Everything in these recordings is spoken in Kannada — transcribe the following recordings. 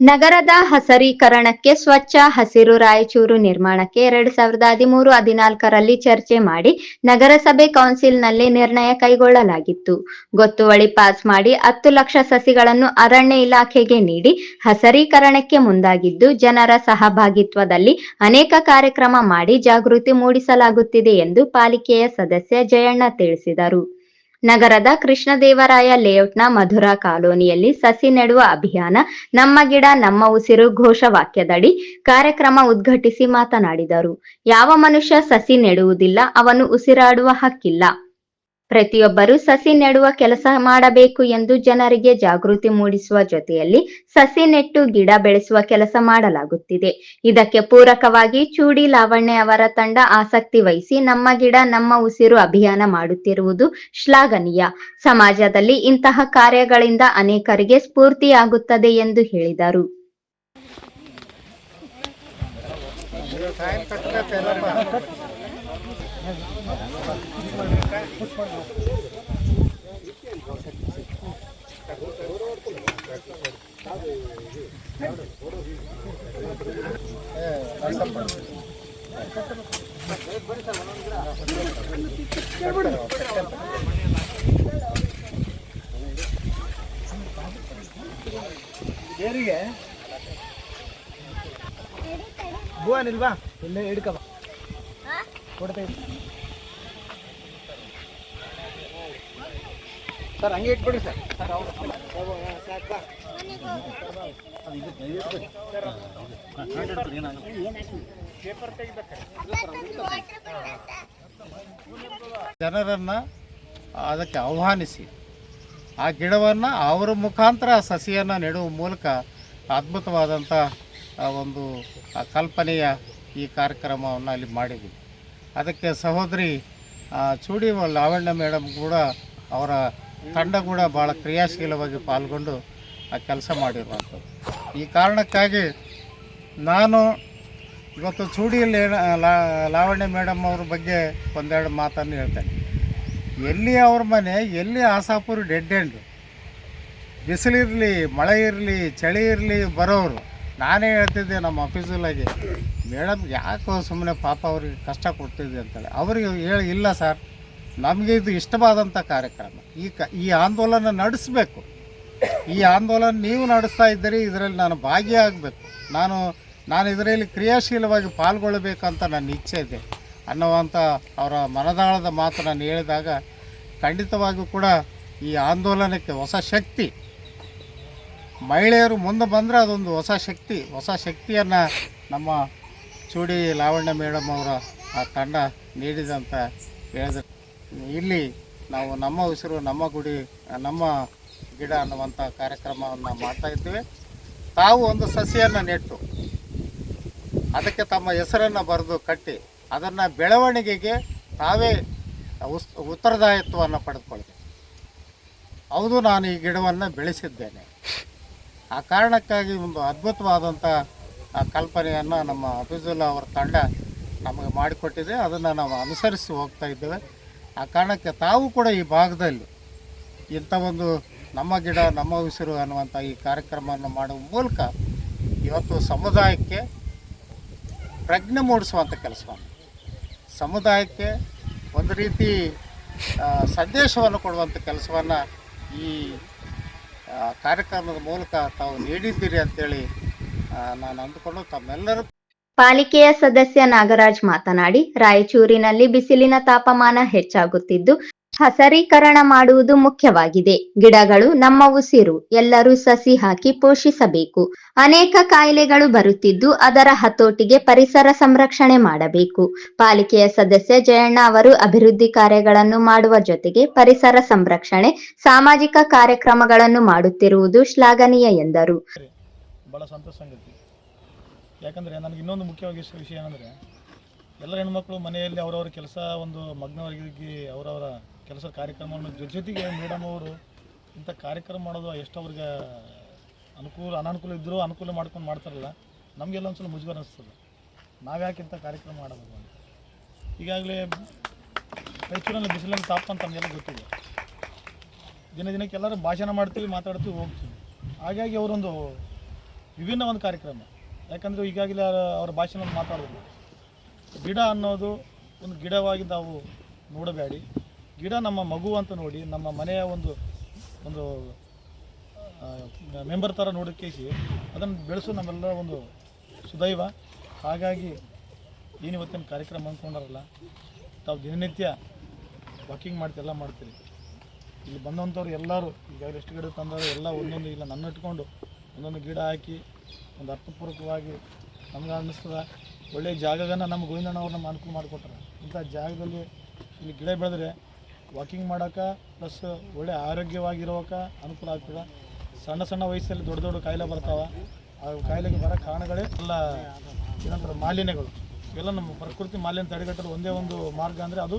ನಗರದ ಹಸರೀಕರಣಕ್ಕೆ ಸ್ವಚ್ಛ ಹಸಿರು ರಾಯಚೂರು ನಿರ್ಮಾಣಕ್ಕೆ ಎರಡ್ ಸಾವಿರದ ಹದಿಮೂರು ಹದಿನಾಲ್ಕರಲ್ಲಿ ಚರ್ಚೆ ಮಾಡಿ ನಗರಸಭೆ ಕೌನ್ಸಿಲ್ನಲ್ಲಿ ನಿರ್ಣಯ ಕೈಗೊಳ್ಳಲಾಗಿತ್ತು. ಗೊತ್ತುವಳಿ ಪಾಸ್ ಮಾಡಿ ಹತ್ತು ಲಕ್ಷ ಸಸಿಗಳನ್ನು ಅರಣ್ಯ ಇಲಾಖೆಗೆ ನೀಡಿ ಹಸರೀಕರಣಕ್ಕೆ ಮುಂದಾಗಿದ್ದು ಜನರ ಸಹಭಾಗಿತ್ವದಲ್ಲಿ ಅನೇಕ ಕಾರ್ಯಕ್ರಮ ಮಾಡಿ ಜಾಗೃತಿ ಮೂಡಿಸಲಾಗುತ್ತಿದೆ ಎಂದು ಪಾಲಿಕೆಯ ಸದಸ್ಯ ಜಯಣ್ಣ ತಿಳಿಸಿದರು. ನಗರದ ಕೃಷ್ಣದೇವರಾಯ ಲೇಔಟ್ನ ಮಧುರಾ ಕಾಲೋನಿಯಲ್ಲಿ ಸಸಿ ನೆಡುವ ಅಭಿಯಾನ ನಮ್ಮ ಗಿಡ, ನಮ್ಮ ಉಸಿರು ಘೋಷವಾಕ್ಯದಡಿ ಕಾರ್ಯಕ್ರಮ ಉದ್ಘಾಟಿಸಿ ಮಾತನಾಡಿದರು. ಯಾವ ಮನುಷ್ಯ ಸಸಿ ನೆಡುವುದಿಲ್ಲ, ಅವನು ಉಸಿರಾಡುವ ಹಕ್ಕಿಲ್ಲ. ಪ್ರತಿಯೊಬ್ಬರು ಸಸಿ ನೆಡುವ ಕೆಲಸ ಮಾಡಬೇಕು ಎಂದು ಜನರಿಗೆ ಜಾಗೃತಿ ಮೂಡಿಸುವ ಜೊತೆಯಲ್ಲಿ ಸಸಿ ನೆಟ್ಟು ಗಿಡ ಬೆಳೆಸುವ ಕೆಲಸ ಮಾಡಲಾಗುತ್ತಿದೆ. ಇದಕ್ಕೆ ಪೂರಕವಾಗಿ ಚೂಡಿ ಲಾವಣ್ಯ ಅವರ ತಂಡ ಆಸಕ್ತಿ ವಹಿಸಿ ನಮ್ಮ ಗಿಡ, ನಮ್ಮ ಉಸಿರು ಅಭಿಯಾನ ಮಾಡುತ್ತಿರುವುದು ಶ್ಲಾಘನೀಯ. ಸಮಾಜದಲ್ಲಿ ಇಂತಹ ಕಾರ್ಯಗಳಿಂದ ಅನೇಕರಿಗೆ ಸ್ಫೂರ್ತಿಯಾಗುತ್ತದೆ ಎಂದು ಹೇಳಿದರು. ಏರಿಗೆ ಬುವಾ ನಿಲ್ವಾ ಇಲ್ಲೇ ಹಿಡ್ಕ ಬಾ ಕೊಡ್ತೇವೆ ಸರ್ ಹಂಗೆ ಇಟ್ಬಿಡಿ ಸರ್. ಜನರನ್ನು ಅದಕ್ಕೆ ಆಹ್ವಾನಿಸಿ ಆ ಗಿಡವನ್ನು ಅವರ ಮುಖಾಂತರ ಸಸಿಯನ್ನು ನೆಡುವ ಮೂಲಕ ಅದ್ಭುತವಾದಂಥ ಆ ಒಂದು ಆ ಕಲ್ಪನೆಯ ಈ ಕಾರ್ಯಕ್ರಮವನ್ನು ಅಲ್ಲಿ ಮಾಡಿದ್ವಿ ಅದಕ್ಕೆ ಸಹೋದರಿ ಚೂಡಿ ಲಾವಣ್ಯ ಮೇಡಮ್ ಕೂಡ ಅವರ ತಂಡ ಕೂಡ ಭಾಳ ಕ್ರಿಯಾಶೀಲವಾಗಿ ಪಾಲ್ಗೊಂಡು ಆ ಕೆಲಸ ಮಾಡಿರುವಂಥದ್ದು. ಈ ಕಾರಣಕ್ಕಾಗಿ ನಾನು ಇವತ್ತು ಚೂಡಿಯಲ್ಲಿ ಲಾವಣ್ಯ ಮೇಡಮ್ ಅವ್ರ ಬಗ್ಗೆ ಒಂದೆರಡು ಮಾತನ್ನು ಹೇಳ್ತೇನೆ. ಎಲ್ಲಿ ಅವ್ರ ಮನೆ, ಎಲ್ಲಿ ಆಸಾಪುರ ಡೆಡ್ ಎಂಡು? ಬಿಸಿಲಿರಲಿ, ಮಳೆ ಇರಲಿ, ಚಳಿ ಇರಲಿ ಬರೋರು ನಾನೇ ಹೇಳ್ತಿದ್ದೆ ನಮ್ಮ ಆಫೀಸಲ್ಲಾಗಿ, ಮೇಡಮ್, ಯಾಕೋ ಸುಮ್ಮನೆ ಪಾಪ ಅವ್ರಿಗೆ ಕಷ್ಟ ಕೊಡ್ತಿದ್ದೆ ಅಂತೇಳಿ. ಅವರಿಗೆ ಹೇಳಿ, ಇಲ್ಲ ಸರ್, ನಮಗೆ ಇದು ಇಷ್ಟವಾದಂಥ ಕಾರ್ಯಕ್ರಮ. ಈ ಕ, ಈ ಆಂದೋಲನ ನಡೆಸಬೇಕು. ಈ ಆಂದೋಲನ ನೀವು ನಡೆಸ್ತಾ ಇದ್ದೀರಿ, ಇದರಲ್ಲಿ ನಾನು ಭಾಗಿಯಾಗಬೇಕು. ನಾನು ನಾನು ಇದರಲ್ಲಿ ಕ್ರಿಯಾಶೀಲವಾಗಿ ಪಾಲ್ಗೊಳ್ಳಬೇಕಂತ ನನ್ನ ಇಚ್ಛೆ ಇದೆ. ಅನ್ನುವಂಥ ಅವರ ಮನದಾಳದ ಮಾತು ನಾನು ಹೇಳಿದಾಗ ಖಂಡಿತವಾಗಿಯೂ ಕೂಡ ಈ ಆಂದೋಲನಕ್ಕೆ ಹೊಸ ಶಕ್ತಿ ಮಹಿಳೆಯರು ಮುಂದೆ ಬಂದರೆ ಅದೊಂದು ಹೊಸ ಶಕ್ತಿ, ಹೊಸ ಶಕ್ತಿಯನ್ನು ನಮ್ಮ ಚೂಡಿ ಲಾವಣ್ಯ ಮೇಡಮ್ ಅವರ ಆ ತಂಡ ನೀಡಿದಂತ ಹೇಳಿದ್ರು. ಇಲ್ಲಿ ನಾವು ನಮ್ಮ ಉಸಿರು, ನಮ್ಮ ಗುಡಿ, ನಮ್ಮ ಗಿಡ ಅನ್ನುವಂಥ ಕಾರ್ಯಕ್ರಮವನ್ನು ಮಾಡ್ತಾ ಇದ್ದೇವೆ. ತಾವು ಒಂದು ಸಸಿಯನ್ನು ನೆಟ್ಟು, ಅದಕ್ಕೆ ತಮ್ಮ ಹೆಸರನ್ನು ಬರೆದು ಕಟ್ಟಿ, ಅದನ್ನು ಬೆಳವಣಿಗೆಗೆ ತಾವೇ ಉಸ್, ಉತ್ತರದಾಯಿತ್ವವನ್ನು ಪಡೆದುಕೊಳ್ಬೇಕು ಹೌದು, ನಾನು ಈ ಗಿಡವನ್ನು ಬೆಳೆಸಿದ್ದೇನೆ. ಆ ಕಾರಣಕ್ಕಾಗಿ ಒಂದು ಅದ್ಭುತವಾದಂಥ ಕಲ್ಪನೆಯನ್ನು ನಮ್ಮ ಅಫೀಜುಲ್ಲಾ ಅವರ ತಂಡ ನಮಗೆ ಮಾಡಿಕೊಟ್ಟಿದೆ. ಅದನ್ನು ನಾವು ಅನುಸರಿಸಿ ಹೋಗ್ತಾ ಇದ್ದೇವೆ. ಆ ಕಾರಣಕ್ಕೆ ತಾವು ಕೂಡ ಈ ಭಾಗದಲ್ಲಿ ಇಂಥ ಒಂದು ನಮ್ಮ ಗಿಡ, ನಮ್ಮ ಉಸಿರು ಅನ್ನುವಂಥ ಈ ಕಾರ್ಯಕ್ರಮವನ್ನು ಮಾಡುವ ಮೂಲಕ ಇವತ್ತು ಸಮುದಾಯಕ್ಕೆ ಪ್ರಜ್ಞೆ ಮೂಡಿಸುವಂಥ ಕೆಲಸವನ್ನು ಸಮುದಾಯಕ್ಕೆ ಒಂದು ರೀತಿ ಸಂದೇಶವನ್ನು ಕೊಡುವಂಥ ಕೆಲಸವನ್ನು ಈ ಕಾರ್ಯಕ್ರಮದ ಮೂಲಕ ತಾವು ನೀಡಿದ್ದೀರಿ ಅಂತೇಳಿ ನಾನು ಅಂದುಕೊಂಡು ತಮ್ಮೆಲ್ಲರೂ ಪಾಲಿಕೆಯ ಸದಸ್ಯ ನಾಗರಾಜ್ ಮಾತನಾಡಿ, ರಾಯಚೂರಿನಲ್ಲಿ ಬಿಸಿಲಿನ ತಾಪಮಾನ ಹೆಚ್ಚಾಗುತ್ತಿದ್ದು ಹಸರೀಕರಣ ಮಾಡುವುದು ಮುಖ್ಯವಾಗಿದೆ. ಗಿಡಗಳು ನಮ್ಮ ಉಸಿರು ಎಲ್ಲರೂ ಸಸಿ ಹಾಕಿ ಪೋಷಿಸಬೇಕು. ಅನೇಕ ಕಾಯಿಲೆಗಳು ಬರುತ್ತಿದ್ದು ಅದರ ಹತೋಟಿಗೆ ಪರಿಸರ ಸಂರಕ್ಷಣೆ ಮಾಡಬೇಕು. ಪಾಲಿಕೆಯ ಸದಸ್ಯ ಜಯಣ್ಣ ಅವರು ಅಭಿವೃದ್ಧಿ ಕಾರ್ಯಗಳನ್ನು ಮಾಡುವ ಜೊತೆಗೆ ಪರಿಸರ ಸಂರಕ್ಷಣೆ, ಸಾಮಾಜಿಕ ಕಾರ್ಯಕ್ರಮಗಳನ್ನು ಮಾಡುತ್ತಿರುವುದು ಶ್ಲಾಘನೀಯ ಎಂದರು. ಬಹಳ ಸಂತೋಷ ಸಂಗತಿ. ಯಾಕಂದ್ರೆ ನನಗೆ ಇನ್ನೊಂದು ಮುಖ್ಯವಾಗಿ ವಿಷಯ ಏನಂದರೆ ಎಲ್ಲ ಹೆಣ್ಮಕ್ಳು ಮನೆಯಲ್ಲಿ ಅವರವ್ರ ಕೆಲಸ ಒಂದು ಮಗ್ನವರಿಗೆ ಅವರವರ ಕೆಲಸ ಕಾರ್ಯಕ್ರಮವನ್ನು ಜೊತೆ ಜೊತೆಗೆ ಮೇಡಮ್ ಅವರು ಇಂಥ ಕಾರ್ಯಕ್ರಮ ಮಾಡೋದು ಎಷ್ಟು ಅವ್ರಿಗೆ ಅನುಕೂಲ, ಅನಾನುಕೂಲ ಇದ್ದರೂ ಅನುಕೂಲ ಮಾಡ್ಕೊಂಡು ಮಾಡ್ತಾರಲ್ಲ, ನಮಗೆಲ್ಲ ಒಂದ್ಸಲ ಮುಜುಗರ ಅನಿಸ್ತದೆ. ನಾವ್ಯಾಕೆ ಇಂಥ ಕಾರ್ಯಕ್ರಮ ಮಾಡೋದು ಅಂತ. ಈಗಾಗಲೇ ರಾಯಚೂರಲ್ಲಿ ಬಿಸಿಲನ್ನು ತಾಪಮಾನ ತಮಗೆಲ್ಲ ಗೊತ್ತಿದೆ. ದಿನ ದಿನಕ್ಕೆ ಎಲ್ಲರೂ ಭಾಷಣ ಮಾಡ್ತೀವಿ, ಮಾತಾಡ್ತೀವಿ, ಹೋಗ್ತೀವಿ. ಹಾಗಾಗಿ ಅವರೊಂದು ವಿಭಿನ್ನ ಒಂದು ಕಾರ್ಯಕ್ರಮ. ಯಾಕಂದರೆ ಈಗಾಗಲೇ ಅವ್ರ- ಭಾಷೆನಲ್ಲಿ ಮಾತಾಡೋದು ಗಿಡ ಅನ್ನೋದು ಒಂದು ಗಿಡವಾಗಿ ನಾವು ನೋಡಬೇಡಿ. ಗಿಡ ನಮ್ಮ ಮಗು ಅಂತ ನೋಡಿ, ನಮ್ಮ ಮನೆಯ ಒಂದು ಒಂದು ಮೆಂಬರ್ ಥರ ನೋಡಕ್ಕೇಸಿ ಅದನ್ನು ಬೆಳೆಸೋ ನಮ್ಮೆಲ್ಲರ ಒಂದು ಸುದೈವ. ಹಾಗಾಗಿ ಏನು ಇವತ್ತಿನ ಕಾರ್ಯಕ್ರಮ ಅಂದ್ಕೊಂಡಾರಲ್ಲ ತಾವು ದಿನನಿತ್ಯ ವಾಕಿಂಗ್ ಮಾಡ್ತೀವಿ ಎಲ್ಲ ಮಾಡ್ತೀರಿ. ಇಲ್ಲಿ ಬಂದಂಥವ್ರು ಎಲ್ಲರೂ ಈಗಾಗಲೇ ಎಷ್ಟು ಗಿಡ ತಂದವರು ಎಲ್ಲ ಒಂದೊಂದು, ಇಲ್ಲ ನನ್ನ ಇಟ್ಕೊಂಡು ಒಂದೊಂದು ಗಿಡ ಹಾಕಿ, ಒಂದು ಅರ್ಥಪೂರ್ವಕವಾಗಿ ನಮ್ಗೆ ಅನ್ನಿಸ್ತದ. ಒಳ್ಳೆಯ ಜಾಗಗಳನ್ನು ನಮ್ಮ ಗೋವಿಂದಣ್ಣವ್ರು ನಮ್ಮ ಅನುಕೂಲ ಮಾಡಿಕೊಟ್ರೆ. ಇಂಥ ಜಾಗದಲ್ಲಿ ಇಲ್ಲಿ ಗಿಡ ಬೆಳೆದ್ರೆ ವಾಕಿಂಗ್ ಮಾಡೋಕೆ ಪ್ಲಸ್ ಒಳ್ಳೆ ಆರೋಗ್ಯವಾಗಿರೋಕ ಅನುಕೂಲ ಆಗ್ತದೆ. ಸಣ್ಣ ಸಣ್ಣ ವಯಸ್ಸಲ್ಲಿ ದೊಡ್ಡ ದೊಡ್ಡ ಕಾಯಿಲೆ ಬರ್ತಾವೆ. ಆ ಕಾಯಿಲೆಗೆ ಬರೋ ಕಾರಣಗಳೇ ಎಲ್ಲ ಏನಂತಾರೆ ಮಾಲಿನ್ಯಗಳು. ಇವೆಲ್ಲ ನಮ್ಮ ಪ್ರಕೃತಿ ಮಾಲಿನ್ಯ ತಡೆಗಟ್ಟಲು ಒಂದೇ ಒಂದು ಮಾರ್ಗ ಅಂದರೆ ಅದು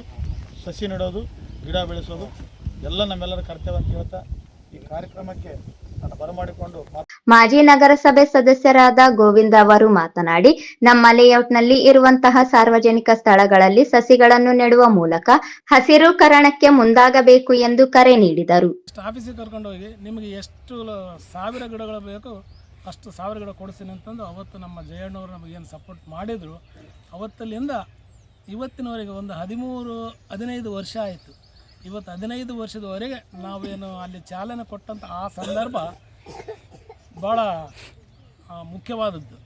ಸಸಿ ನೆಡೋದು, ಗಿಡ ಬೆಳೆಸೋದು. ಎಲ್ಲ ನಮ್ಮೆಲ್ಲರ ಕರ್ತವ್ಯ ಅಂತ ಹೇಳ್ತಾ ಈ ಕಾರ್ಯಕ್ರಮಕ್ಕೆ ಬರಮಾಡಿಕೊಂಡು ಮಾಜಿ ನಗರಸಭೆ ಸದಸ್ಯರಾದ ಗೋವಿಂದ ಅವರು ಮಾತನಾಡಿ ನಮ್ಮ ಲೇಔಟ್ನಲ್ಲಿ ಇರುವಂತಹ ಸಾರ್ವಜನಿಕ ಸ್ಥಳಗಳಲ್ಲಿ ಸಸಿಗಳನ್ನು ನೆಡುವ ಮೂಲಕ ಹಸಿರುಕರಣಕ್ಕೆ ಮುಂದಾಗಬೇಕು ಎಂದು ಕರೆ ನೀಡಿದರು. ಆಫೀಸಿಗೆ ಕರ್ಕೊಂಡು ಹೋಗಿ ನಿಮಗೆ ಎಷ್ಟು ಲ- ಸಾವಿರ ಗಿಡಗಳು ಬೇಕು ಅಷ್ಟು ಸಾವಿರ ಗಿಡ ಕೊಡಿಸ್ತೀನಿ ಅಂತಂದು ಅವತ್ತು ನಮ್ಮ ಜಯಣ್ಣವರು ಏನು ಸಪೋರ್ಟ್ ಮಾಡಿದ್ರು. ಅವತ್ತಲ್ಲಿಂದ ಇವತ್ತಿನವರೆಗೆ ಒಂದು ಹದಿಮೂರು ಹದಿನೈದು ವರ್ಷ ಆಯಿತು. ಇವತ್ತು ಹದಿನೈದು ವರ್ಷದವರೆಗೆ ನಾವೇನು ಅಲ್ಲಿ ಚಾಲನೆ ಕೊಟ್ಟಂಥ ಆ ಸಂದರ್ಭ ಭಾಳ ಮುಖ್ಯವಾದದ್ದು.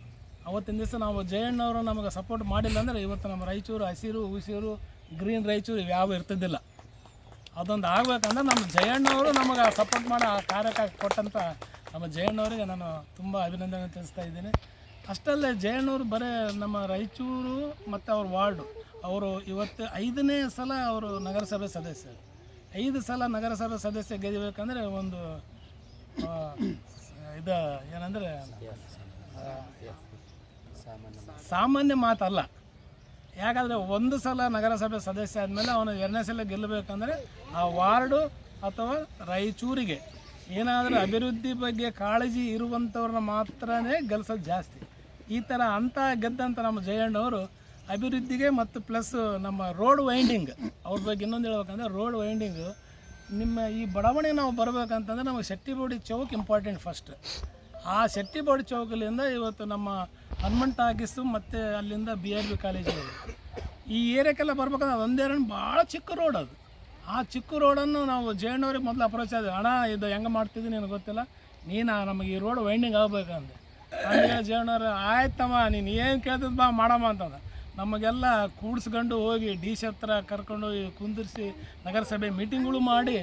ಅವತ್ತಿನ ದಿವಸ ನಾವು ಜಯಣ್ಣವರು ನಮಗೆ ಸಪೋರ್ಟ್ ಮಾಡಿಲ್ಲ ಅಂದರೆ ಇವತ್ತು ನಮ್ಮ ರಾಯಚೂರು, ಹಸಿರು ಉಸಿರು ಗ್ರೀನ್ ರಾಯಚೂರು ಇವ್ಯಾವ ಇರ್ತಿದ್ದಿಲ್ಲ. ಅದೊಂದು ಆಗಬೇಕಂದ್ರೆ ನಮ್ಮ ಜಯಣ್ಣವರು ನಮಗೆ ಸಪೋರ್ಟ್ ಮಾಡಿ ಆ ಕಾರ್ಯಕ್ಕೆ ಕೊಟ್ಟಂಥ ನಮ್ಮ ಜಯಣ್ಣವರಿಗೆ ನಾನು ತುಂಬ ಅಭಿನಂದನೆ ತಿಳಿಸ್ತಾ ಇದ್ದೀನಿ. ಅಷ್ಟಲ್ಲೇ ಜಯಣ್ಣವರು ಬರೇ ನಮ್ಮ ರಾಯಚೂರು ಮತ್ತು ಅವ್ರ ವಾರ್ಡು, ಅವರು ಇವತ್ತು ಐದನೇ ಸಲ ಅವರು ನಗರಸಭೆ ಸದಸ್ಯರು. ಐದು ಸಲ ನಗರಸಭೆ ಸದಸ್ಯ ಗೆಲ್ಲಬೇಕಂದ್ರೆ ಒಂದು ಇದು ಏನಂದರೆ ಸಾಮಾನ್ಯ ಮಾತಲ್ಲ. ಯಾಕಂದರೆ ಒಂದು ಸಲ ನಗರಸಭೆ ಸದಸ್ಯ ಆದಮೇಲೆ ಅವನು ಎರಡನೇ ಸಲ ಗೆಲ್ಲಬೇಕಂದ್ರೆ ಆ ವಾರ್ಡು ಅಥವಾ ರಾಯಚೂರಿಗೆ ಏನಾದರೂ ಅಭಿವೃದ್ಧಿ ಬಗ್ಗೆ ಕಾಳಜಿ ಇರುವಂಥವ್ರನ್ನ ಮಾತ್ರನೇ ಗೆಲ್ಸೋದು ಜಾಸ್ತಿ. ಈ ಥರ ಅಂತ ಗೆದ್ದಂಥ ನಮ್ಮ ಜಯಣ್ಣವರು ಅಭಿವೃದ್ಧಿಗೆ ಮತ್ತು ಪ್ಲಸ್ ನಮ್ಮ ರೋಡ್ ವೈಂಡಿಂಗ್ ಅವ್ರ ಬಗ್ಗೆ ಇನ್ನೊಂದು ಹೇಳ್ಬೇಕಂದ್ರೆ ರೋಡ್ ವೈಂಡಿಂಗು ನಿಮ್ಮ ಈ ಬಡಾವಣೆಗೆ ನಾವು ಬರಬೇಕಂತಂದ್ರೆ ನಮಗೆ ಶೆಟ್ಟಿಬೋಡಿ ಚೌಕ್ ಇಂಪಾರ್ಟೆಂಟ್ ಫಸ್ಟ್ ಆ ಶೆಟ್ಟಿಬೋಡಿ ಚೌಕಲಿಂದ ಇವತ್ತು ನಮ್ಮ ಹನುಮಂತ ಟಾಕೀಸು ಮತ್ತು ಅಲ್ಲಿಂದ ಬಿ ಆರ್ ಬಿ ಕಾಲೇಜು ಈ ಏರಿಯಾಕ್ಕೆಲ್ಲ ಬರ್ಬೇಕಂದ್ರೆ ಅದೊಂದೇರಡು ಭಾಳ ಚಿಕ್ಕ ರೋಡ್ ಅದು. ಆ ಚಿಕ್ಕ ರೋಡನ್ನು ನಾವು ಜಯಣ್ಣವ್ರಿಗೆ ಮೊದಲು ಅಪ್ರೋಚ್ ಆದ್ವಿ. ಅಣ್ಣ, ಇದು ಹೆಂಗೆ ಮಾಡ್ತಿದ್ದೀನಿ ನನಗೆ ಗೊತ್ತಿಲ್ಲ? ನೀನು ನಮಗೆ ಈ ರೋಡ್ ವೈಂಡಿಂಗ್ ಆಗ್ಬೇಕಂದೆ. ಆಮೇಲೆ ಜಯಣ್ಣವ್ರು ಆಯ್ತಮ್ಮ, ನೀನು ಏನು ಕೇಳ್ತದ ಬಾ, ಮಾಡಮ್ಮ ಅಂತಂದ. ನಮಗೆಲ್ಲ ಕೂಡಿಸ್ಕೊಂಡು ಹೋಗಿ ಡಿ ಸಿ ಹತ್ರ ಕರ್ಕೊಂಡೋಗಿ ಕುಂದಿರಿಸಿ ನಗರಸಭೆ ಮೀಟಿಂಗ್ಗಳು ಮಾಡಿ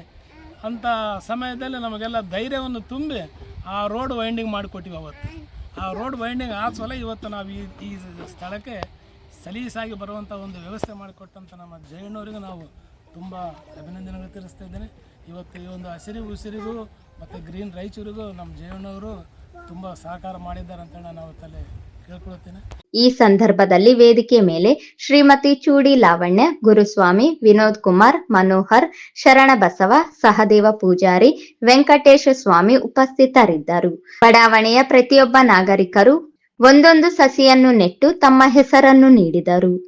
ಅಂಥ ಸಮಯದಲ್ಲಿ ನಮಗೆಲ್ಲ ಧೈರ್ಯವನ್ನು ತುಂಬಿ ಆ ರೋಡ್ ವೈಂಡಿಂಗ್ ಮಾಡಿಕೊಟ್ಟಿವಿ ಅವತ್ತು. ಆ ರೋಡ್ ವೈಂಡಿಂಗ್ ಆ ಸಲ ಇವತ್ತು ನಾವು ಈ ಈ ಸ್ಥಳಕ್ಕೆ ಸಲೀಸಾಗಿ ಬರುವಂಥ ಒಂದು ವ್ಯವಸ್ಥೆ ಮಾಡಿಕೊಟ್ಟಂಥ ನಮ್ಮ ಜಯಣ್ಣವರಿಗೂ ನಾವು ತುಂಬ ಅಭಿನಂದನೆಗಳು ತಿಳಿಸ್ತಾ ಇದ್ದೇನೆ. ಇವತ್ತು ಈ ಒಂದು ಹಸಿರು ಉಸಿರಿಗೂ ಮತ್ತು ಗ್ರೀನ್ ರಾಯಚೂರಿಗೂ ನಮ್ಮ ಜಯಣ್ಣವರು ತುಂಬ ಸಹಕಾರ ಮಾಡಿದ್ದಾರೆ ಅಂತೇಳಿ ನಾವು ತಲೆ ಈ ಸಂದರ್ಭದಲ್ಲಿ ವೇದಿಕೆ ಮೇಲೆ ಶ್ರೀಮತಿ ಚೂಡಿ ಲಾವಣ್ಯ, ಗುರುಸ್ವಾಮಿ, ವಿನೋದ್ ಕುಮಾರ್, ಮನೋಹರ್ ಶರಣಬಸವ ಸಹದೇವ ಪೂಜಾರಿ, ವೆಂಕಟೇಶ ಸ್ವಾಮಿ ಉಪಸ್ಥಿತರಿದ್ದರು. ಬಡಾವಣೆಯ ಪ್ರತಿಯೊಬ್ಬ ನಾಗರಿಕರು ಒಂದೊಂದು ಸಸಿಯನ್ನು ನೆಟ್ಟು ತಮ್ಮ ಹೆಸರನ್ನು ನೀಡಿದರು.